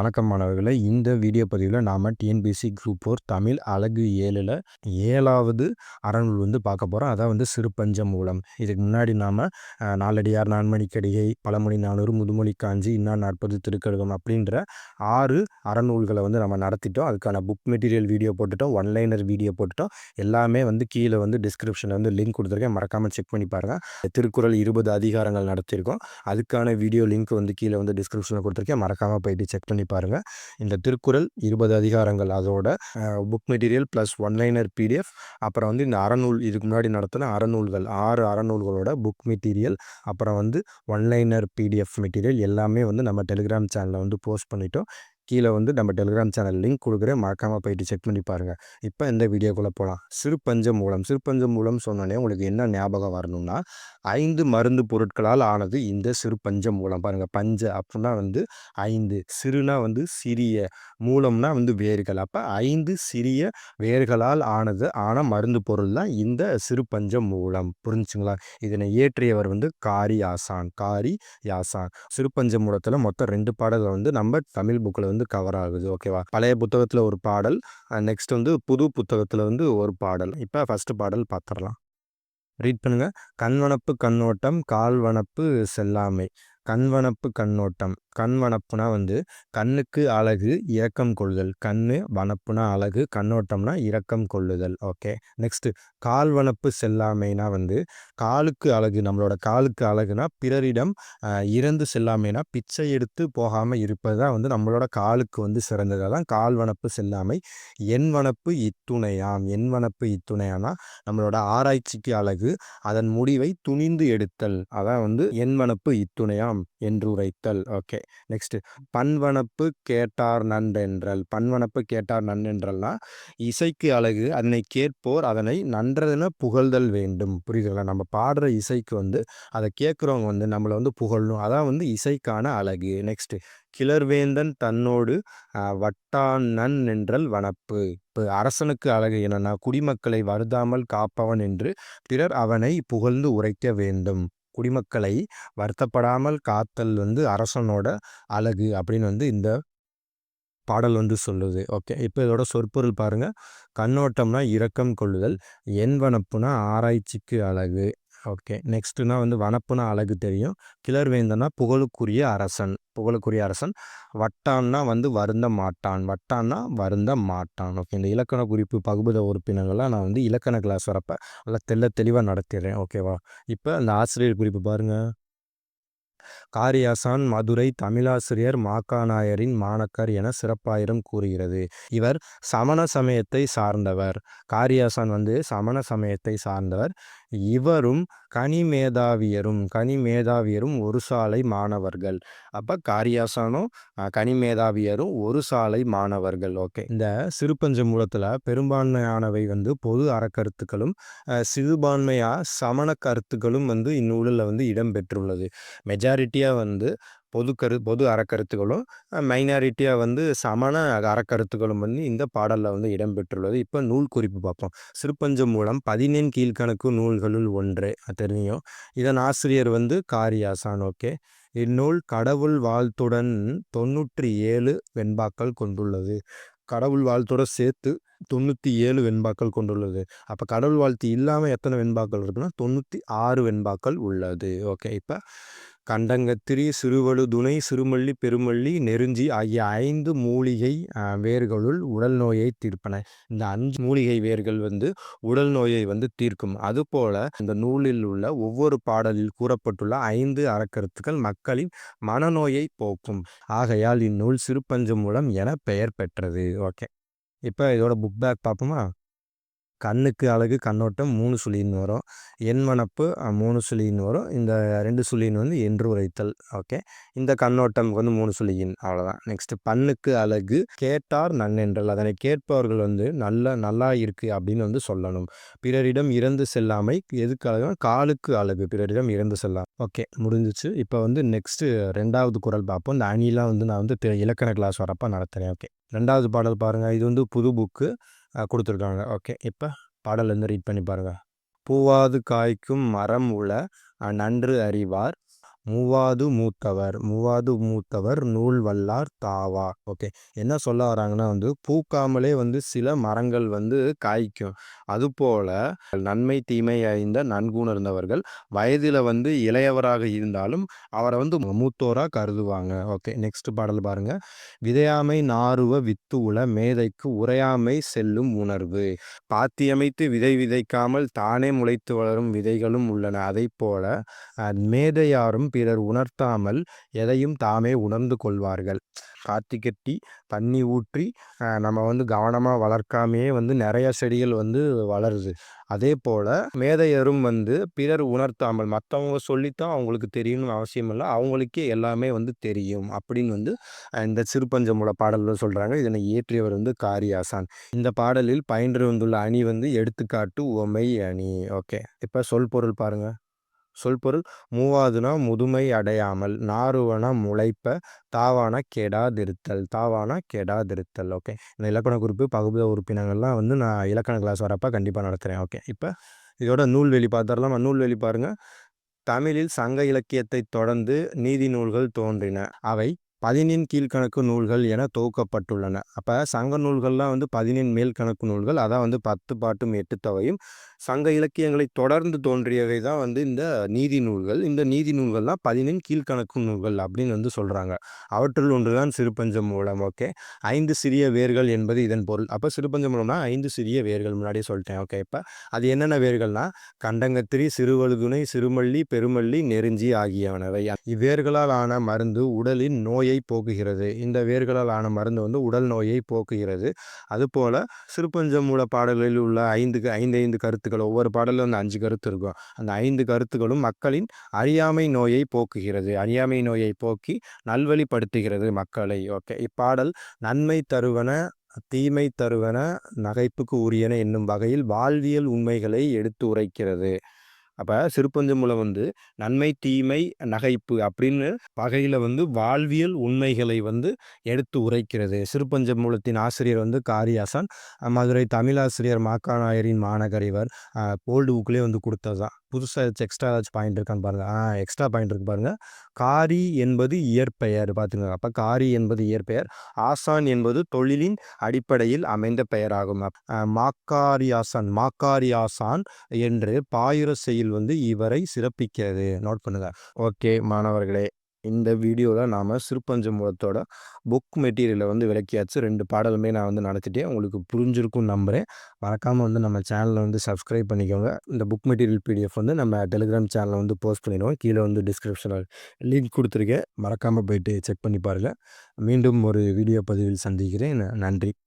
வணக்கம் மாணவர்களை. இந்த வீடியோ பதிவில் நாம் டிஎன்பிசி குரூப் ஃபோர் தமிழ் அழகு ஏழில் ஏழாவது அறநூல் வந்து பார்க்க போகிறோம் அதான் வந்து சிறுபஞ்ச மூலம். இதுக்கு முன்னாடி நாம் நாலடியார் நான்மணிக்கடிகை பழமொழி நானூறு முதுமொழி காஞ்சி இன்னா நாற்பது திருக்கழுகம் அப்படின்ற ஆறு அறநூல்களை வந்து நம்ம நடத்திட்டோம். அதுக்கான புக் மெட்டீரியல் வீடியோ போட்டுட்டோம் ஒன்லைனர் வீடியோ போட்டுட்டோம். எல்லாமே வந்து கீழே வந்து டிஸ்கிரிப்ஷனில் வந்து லிங்க் கொடுத்துருக்கேன். மறக்காமல் செக் பண்ணி பாருங்கள் திருக்குறள் இருபது அதிகாரங்கள் நடத்தியிருக்கோம். அதுக்கான வீடியோ லிங்க் வந்து கீழே வந்து டிஸ்கிரிப்ஷனில் கொடுத்துருக்கேன். மறக்காமல் போயிட்டு செக் பண்ணி பாருங்கள் இந்த திருக்குறள் இருபது அதிகாரங்கள் அதோட book material plus one liner PDF அப்புறம் வந்து இந்த அறநூல் இதுக்கு முன்னாடி நடத்தின அறநூல்கள் ஆறு அறநூல்களோட புக் மெட்டீரியல் அப்புறம் வந்து ஒன்லைனர் பிடிஎஃப் மெட்டீரியல் எல்லாமே வந்து நம்ம டெலிகிராம் சேனலில் வந்து போஸ்ட் பண்ணிட்டோம். கீழே வந்து நம்ம டெலிகிராம் சேனல் லிங்க் கொடுக்குறேன். மறக்காமல் போயிட்டு செக் பண்ணி பாருங்கள் இப்போ இந்த வீடியோக்குள்ளே போகலாம் சிறுபஞ்ச மூலம் சிறுபஞ்ச மூலம் சொன்னோன்னே உங்களுக்கு என்ன ஞாபகம் வரணும்னா ஐந்து மருந்து பொருட்களால் ஆனது இந்த சிறுபஞ்ச மூலம். பாருங்கள் பஞ்ச அப்படின்னா வந்து ஐந்து சிறுனா வந்து சிறிய மூலம்னா வந்து வேர்கள். அப்போ ஐந்து சிறிய வேர்களால் ஆனது ஆன மருந்து பொருள் தான் இந்த சிறுபஞ்ச மூலம். புரிஞ்சுங்களா? இதனை இயற்றியவர் வந்து காரி ஆசான் காரி யாசான். சிறுபஞ்ச மூலத்தில் மொத்தம் ரெண்டு பாடல்கள் வந்து நம்ம தமிழ் புக்கில் வந்து வந்து கவர் ஆகுது. ஓகேவா பழைய புத்தகத்தில் ஒரு பாடல் நெக்ஸ்ட் வந்து புது புத்தகத்தில் வந்து ஒரு பாடல். இப்போ ஃபஸ்ட்டு பாடல் பார்த்துடலாம் ரீட் பண்ணுங்கள் கண்வனப்பு கண்ணோட்டம் கால்வனப்பு செல்லாமை. கண்வனப்பு கண்ணோட்டம். கண் வனப்புனா வந்து கண்ணுக்கு அழகு இரக்கம் கொள்ளுதல். கண்ணு வனப்புனா அழகு கண்ணோட்டம்னா இரக்கம் கொள்ளுதல். ஓகே. நெக்ஸ்ட்டு கால் வனப்பு செல்லாமைனா வந்து காலுக்கு அழகு நம்மளோட காலுக்கு அழகுனா பிறரிடம் இறந்து செல்லாமைனா பிச்சை எடுத்து போகாமல் இருப்பது தான் வந்து நம்மளோட காலுக்கு வந்து சிறந்தது. அதான் கால் வனப்பு செல்லாமை. என் வனப்பு இத்துணையாம். என் வனப்பு இத்துணையானா நம்மளோட ஆராய்ச்சிக்கு அழகு அதன் முடிவை துணிந்து எடுத்தல். அதான் வந்து என் வனப்பு இத்துணையாம் என்று உரைத்தல். ஓகே. நெக்ஸ்ட் பன்வனப்பு கேட்டார் நன்றென்றல். பன்வனப்பு கேட்டார் நன்றென்றல்னா இசைக்கு அழகு அதனை கேட்போர் அதனை நன்றதென புகழ்தல் வேண்டும். புரியுதுங்களா நம்ம பாடுற இசைக்கு வந்து அதை கேட்குறவங்க வந்து நம்மளை வந்து புகழணும். அதான் வந்து இசைக்கான அழகு. நெக்ஸ்ட் கிளர்வேந்தன் தன்னோடு வட்டானன் என்றல் வனப்பு. இப்போ அரசனுக்கு அழகு என்னன்னா குடிமக்களை வருதாமல் காப்பவன் என்று பிறர் அவனை புகழ்ந்து உரைக்க வேண்டும். குடிமக்களை வருத்தப்படாமல் காத்தல் வந்து அரசனோட அழகு அப்படின்னு வந்து இந்த பாடல் வந்து சொல்லுது. ஓகே. இப்போ இதோட சொற்பொருள் பாருங்கள் கண்ணோட்டம்னா இரக்கம் கொள்ளுதல் என் வனப்புனா ஆராய்ச்சிக்கு அழகு. ஓகே. நெக்ஸ்ட்டுனா வந்து வனப்புனா அழகு தெரியும் கிளர்வேந்தனா புகழுக்குரிய அரசன். புகழுக்குரிய அரசன். வட்டான்னா வந்து வருந்த மாட்டான். வட்டான்னா வருந்த மாட்டான். ஓகே இந்த இலக்கண குறிப்பு பகுபத உறுப்பினர்கள்லாம் நான் வந்து இலக்கண கிளாஸ் வரப்போ நல்லா தெல்ல தெளிவாக நடத்திடுறேன். ஓகேவா இப்போ அந்த ஆசிரியர் குறிப்பு பாருங்கள் காரியாசான் மதுரை தமிழாசிரியர் மாக்காநாயரின் மாணக்கர் என சிறப்பாயிரம் கூறுகிறது. இவர் சமண சமயத்தை சார்ந்தவர். காரியாசான் வந்து சமண சமயத்தை சார்ந்தவர். இவரும் கனி மேதாவியரும் கனி மேதாவியரும் ஒரு சாலை மாணவர்கள். அப்போ காரியாசானும் கனி மேதாவியரும் ஒரு சாலை மாணவர்கள். ஓகே. இந்த சிறுபஞ்ச மூலத்தில் பெரும்பான்மையானவை வந்து பொது அறக்கருத்துக்களும் சிறுபான்மையாக சமண கருத்துக்களும் வந்து இந்நூலில் வந்து இடம்பெற்றுள்ளது மெஜாரிட்டியாக வந்து பொது கரு பொது அறக்கருத்துகளும் மைனாரிட்டியாக வந்து சமண அறக்கருத்துகளும் வந்து இந்த பாடலில் வந்து இடம்பெற்றுள்ளது. இப்போ நூல் குறிப்பு பார்ப்போம். சிறுபஞ்சம் மூலம் பதினெண் கீழ்கணக்கு நூல்களுள் ஒன்று தெரியும். இதன் ஆசிரியர் வந்து காரியாசான் ஓகே. இந்நூல் கடவுள் வாழ்த்துடன் தொண்ணூற்றி ஏழு வெண்பாக்கள் கொண்டுள்ளது. கடவுள் வாழ்த்தோட சேர்த்து தொண்ணூற்றி ஏழு வெண்பாக்கள் கொண்டுள்ளது. அப்போ கடவுள் வாழ்த்து இல்லாமல் எத்தனை வெண்பாக்கள் இருக்குன்னா தொண்ணூற்றி ஆறு வெண்பாக்கள் உள்ளது. ஓகே இப்போ கண்டங்கத்திரி சிறுவலு துணை சிறுமல்லி பெருமல்லி நெருஞ்சி ஆகிய ஐந்து மூலிகை வேர்களுள் உடல் நோயை தீர்ப்பன. இந்த அஞ்சு மூலிகை வேர்கள் வந்து உடல் நோயை வந்து தீர்க்கும். அதுபோல இந்த நூலில் உள்ள ஒவ்வொரு பாடலில் கூறப்பட்டுள்ள ஐந்து அறக்கருத்துக்கள் மக்களின் மனநோயை போக்கும். ஆகையால் இந்நூல் சிறுபஞ்சம் மூலம் என பெயர் பெற்றது. ஓகே. இப்போ இதோட புக் பேக் பார்ப்போமா? கண்ணுக்கு அழகு கண்ணோட்டம் மூணு சுழின்னு வரும். என் மனப்பு மூணு சுழின்னு வரும். இந்த ரெண்டு சுழின்னு வந்து என்று உரைத்தல். ஓகே. இந்த கண்ணோட்டம் வந்து மூணு சுழியின். அவ்வளோதான் நெக்ஸ்ட் பண்ணுக்கு அழகு கேட்டார் நன்னென்றல். அதனை கேட்பவர்கள் வந்து நல்ல நல்லா இருக்கு அப்படின்னு வந்து சொல்லணும். பிறரிடம் இறந்து செல்லாமை எதுக்கு அழகு காலுக்கு அழகு பிறரிடம் இறந்து செல்லாம் ஓகே. முடிஞ்சிச்சு. இப்போ வந்து நெக்ஸ்ட் ரெண்டாவது குரல் பார்ப்போம். இந்த அணிலாம் வந்து நான் வந்து இலக்கண கிளாஸ் வரப்போ நடத்துகிறேன் ஓகே. ரெண்டாவது பாடல் பாருங்கள் இது வந்து புது புக்கு கொடுத்துருக்காங்க. ஓகே. இப்போ பாடலேருந்து ரீட் பண்ணி பாருங்கள் பூவாது காய்க்கும் மரம் உள நன்று அறிவார் மூவாது மூத்தவர் மூவாது மூத்தவர் நூல் வல்லார் தாவா. ஓகே. என்ன சொல்ல வராங்கன்னா வந்து பூக்காமலே வந்து சில மரங்கள் வந்து காய்க்கும். அதுபோல நன்மை தீமை அறிந்த நன்குணர்ந்தவர்கள் வயதில் வந்து இளையவராக இருந்தாலும் அவரை வந்து மூத்தோராக கருதுவாங்க. ஓகே. நெக்ஸ்ட் பாடல் பாருங்க. விதையாமை நாருவ வித்து உல மேதைக்கு உரையாமை செல்லும் உணர்வு. பாத்தியமைத்து விதை விதைக்காமல் தானே முளைத்து வளரும் விதைகளும் உள்ளன. அதை போல மேதையாரும் பிறர் உணர்த்தாமல் எதையும் தாமே உணர்ந்து கொள்வார்கள். காத்தி கட்டி தண்ணி ஊற்றி நம்ம வந்து கவனமாக வளர்க்காமையே வந்து நிறைய செடிகள் வந்து வளருது. அதே போல் மேதையரும் வந்து பிறர் உணர்த்தாமல் மற்றவங்க சொல்லித்தான் அவங்களுக்கு தெரியணும்னு அவசியம் இல்லை. அவங்களுக்கே எல்லாமே வந்து தெரியும் அப்படின்னு வந்து இந்த சிறுபஞ்சமுல பாடலில் சொல்கிறாங்க இதனை இயற்றியவர் வந்து காரியாசான். இந்த பாடலில் பயின்று வந்துள்ள அணி வந்து எடுத்துக்காட்டு உமை அணி ஓகே. இப்போ சொல் பொருள் பாருங்கள் சொல்பொருள் மூவாதுனா முதுமை அடையாமல் நாறுவன முளைப்ப தாவான கெடாதிருத்தல் தாவான கெடாதிருத்தல். ஓகே. இந்த இலக்கண குறிப்பு பகுதி உறுப்பினங்கள்லாம் வந்து நான் இலக்கண கிளாஸ் வரப்போ கண்டிப்பாக நடத்துகிறேன் ஓகே. இப்போ இதோட நூல்வெளி பார்த்துடலாம் நூல்வெளி பாருங்கள் தமிழில் சங்க இலக்கியத்தை தொடர்ந்து நீதி நூல்கள் தோன்றின. அவை பதினின் கீழ்கணக்கு நூல்கள் என தொகுக்கப்பட்டுள்ளன. அப்போ சங்க நூல்கள்லாம் வந்து பதினின் மேல் கணக்கு நூல்கள். அதான் வந்து பத்து பாட்டும் எட்டு தொகையும் சங்க இலக்கியங்களை தொடர்ந்து தோன்றியவை தான் வந்து இந்த நீதி நூல்கள். இந்த நீதி நூல்கள்லாம் பதினின் கீழ்கணக்கு நூல்கள் அப்படின்னு வந்து சொல்கிறாங்க அவற்றில் ஒன்று தான் சிறுபஞ்ச மூலம் ஓகே. ஐந்து சிறிய வேர்கள் என்பது இதன் பொருள். அப்போ சிறுபஞ்ச மூலம்னா ஐந்து சிறிய வேர்கள் முன்னாடியே சொல்லிட்டேன் ஓகே. இப்போ அது என்னென்ன வேர்கள்னா கண்டங்கத்திரி சிறுவழுதுணை சிறுமல்லி பெருமல்லி நெருஞ்சி ஆகியவனவை இவ்வேர்களால் ஆன மருந்து உடலின் நோய் நோயை போக்குகிறது. இந்த வேர்களால் ஆன மருந்து வந்து உடல் நோயை போக்குகிறது. அதுபோல் சிறுபஞ்சமூல பாடல்களில் உள்ள ஐந்து ஐந்து ஐந்து கருத்துக்கள் ஒவ்வொரு பாடலில் வந்து அஞ்சு கருத்து இருக்கும். அந்த ஐந்து கருத்துக்களும் மக்களின் அறியாமை நோயை போக்குகிறது. அறியாமை நோயை போக்கி நல்வழிப்படுத்துகிறது மக்களை. ஓகே. இப்பாடல் நன்மை தருவன தீமை தருவன நகைப்புக்கு உரியன என்னும் வகையில் வாழ்வியல் உண்மைகளை எடுத்து உரைக்கிறது. அப்போ சிறுபஞ்சு வந்து நன்மை தீமை நகைப்பு அப்படின்னு வகையில் வந்து வாழ்வியல் உண்மைகளை வந்து எடுத்து உரைக்கிறது. சிறுபஞ்சமூலத்தின் ஆசிரியர் வந்து காரியாசன் மதுரை தமிழாசிரியர் மாக்காநாயரின் மாநகரிவர் போல்டு புக்லேயே வந்து கொடுத்தது தான் புதுசாக ஏதாச்சும் எக்ஸ்ட்ரா ஏதாச்சும் பாயிண்ட் இருக்கான்னு பாருங்கள் ஆ எக்ஸ்ட்ரா பாயிண்ட் இருக்கு பாருங்கள் காரி என்பது இயற்பெயர் பார்த்துங்க அப்போ காரி என்பது இயற்பெயர் ஆசான் என்பது தொழிலின் அடிப்படையில் அமைந்த பெயராகும். மாக்காரி ஆசான் மாக்காரி ஆசான் என்று பாயிர செயல் வந்து இவரை சிறப்பிக்கிறது. நோட் பண்ணுங்க. ஓகே மாணவர்களே. இந்த வீடியோவில் நாம் சிறுபஞ்ச மூலத்தோட புக் மெட்டீரியலை வந்து விளக்கியாச்சு. ரெண்டு பாடலுமே நான் வந்து நடத்திட்டேன் உங்களுக்கு புரிஞ்சிருக்கும் நம்புகிறேன் மறக்காமல் வந்து நம்ம சேனலை வந்து சப்ஸ்கிரைப் பண்ணிக்கோங்க. இந்த புக் மெட்டீரியல் பிடிஎஃப் வந்து நம்ம டெலிகிராம் சேனலில் வந்து போஸ்ட் பண்ணிடுவோம். கீழே வந்து டிஸ்கிரிப்ஷனில் லிங்க் கொடுத்துருக்கேன். மறக்காமல் போயிட்டு செக் பண்ணி பாருங்கள் மீண்டும் ஒரு வீடியோ பதிவில் சந்திக்கிறேன். நன்றி.